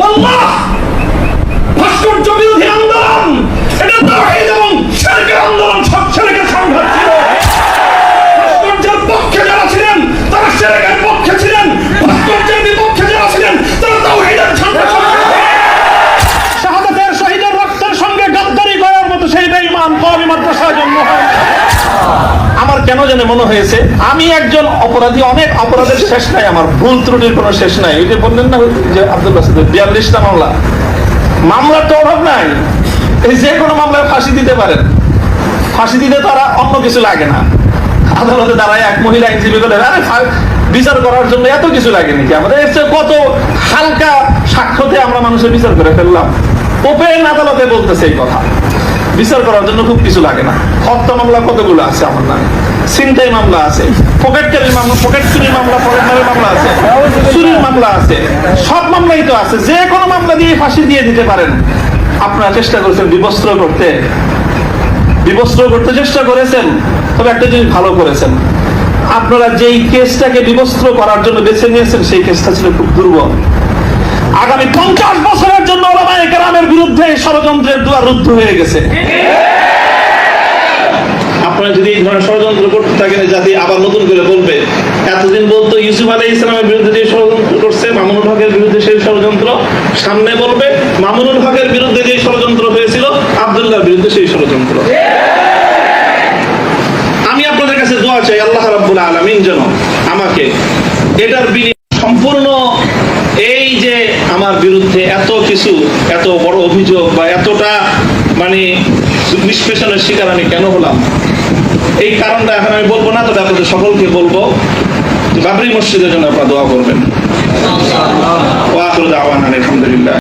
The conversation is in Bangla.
我拉 আমার মনে হয়েছে, আমি একজন অপরাধী, অনেক অপরাধের শেষ নাই, আমার ভুল ত্রুটির কোনো শেষ নাই। ওই যে বললেন না যে আব্দুল বাসিদের বিয়াল্লিশটা মামলা। মামলার তো অভাব নাই। এই যে কোনো মামলায় ফাঁসি দিতে পারেন। ফাঁসি দিতে তারা অন্য কিছু লাগে না। আদালতে দাঁড়ায় এক মহিলা আইনজীবী বলে আরে বিচার করার জন্য এত কিছু লাগে নাকি? আমাদের চেয়ে কত হালকা সাক্ষ্যতে আমরা মানুষের বিচার করে ফেললাম। ওপেন আদালতে বলতেছে এই কথা। বিচার করার জন্য খুব কিছু লাগে না। হত্যা মামলা কতগুলো আছে আমার নামে? ছিনতাই মামলা আছে মামলা মামলা মামলা আছে, চুরির মামলা আছে, সব মামলাই তো আছে, যে কোনো মামলা দিয়ে ফাঁসি দিয়ে দিতে পারেন। আপনারা চেষ্টা করেছেন বিবস্ত্র করতে। বিবস্ত্র করতে চেষ্টা করেছেন, তবে একটা জিনিস ভালো করেছেন। আপনারা যেই কেসটাকে বিবস্ত্র করার জন্য বেছে নিয়েছেন, সেই কেসটা ছিল খুব দুর্বল। আগামী পঞ্চাশ বছরের জন্য ওলামায়ে বিরুদ্ধে ষড়যন্ত্রের দুয়ার রুদ্ধ হয়ে গেছে। আপনারা যদি এই ধরনের ষড়যন্ত্র করতে থাকেন জাতি আবার নতুন করে বলবে। এতদিন বলতো ইউসুফ আলী ইসলামের বিরুদ্ধে যে ষড়যন্ত্র করছে, মামুনুল হকের বিরুদ্ধে সেই ষড়যন্ত্র। সামনে বলবে, মামুনুল হকের বিরুদ্ধে যে ষড়যন্ত্র হয়েছিল, আব্দুল্লাহর বিরুদ্ধে সেই ষড়যন্ত্র। আমি আপনাদের কাছে দোয়া চাই, আল্লাহ রাব্বুল আলামিন যেন আমাকে এটার বিনিময়ে সম্পূর্ণ এই যে আমার বিরুদ্ধে এত কিছু, এত বড় অভিযোগ বা এতটা মানে নিষ্পেষণের শিকার আমি কেন হলাম? এই কারণটা এখন আমি বলব না, তবে আপনাদের সকলকে বলব বাবরি মসজিদের জন্য আপনারা দোয়া করবেন। আলহামদুলিল্লাহ।